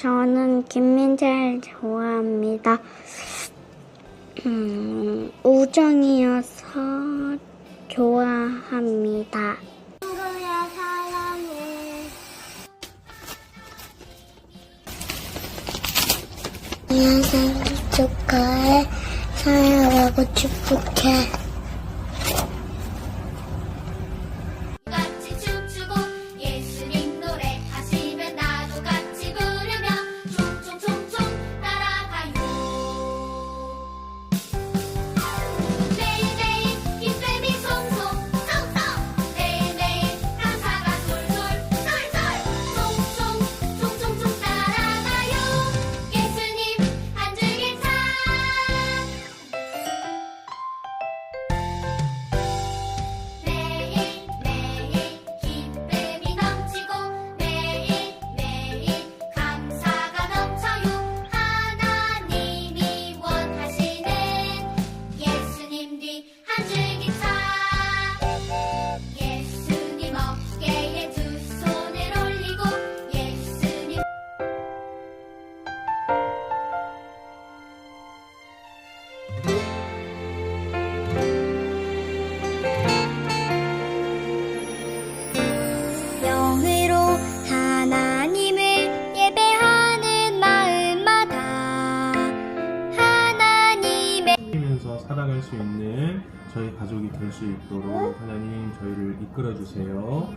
저는 김민재를 좋아합니다. 음, 우정이어서 좋아합니다. 친구야 사랑해. 안녕 생일 축하해. 사랑하고 축복해. magic. 살아갈 수 있는 저희 가족이 될 수 있도록 하나님 저희를 이끌어 주세요.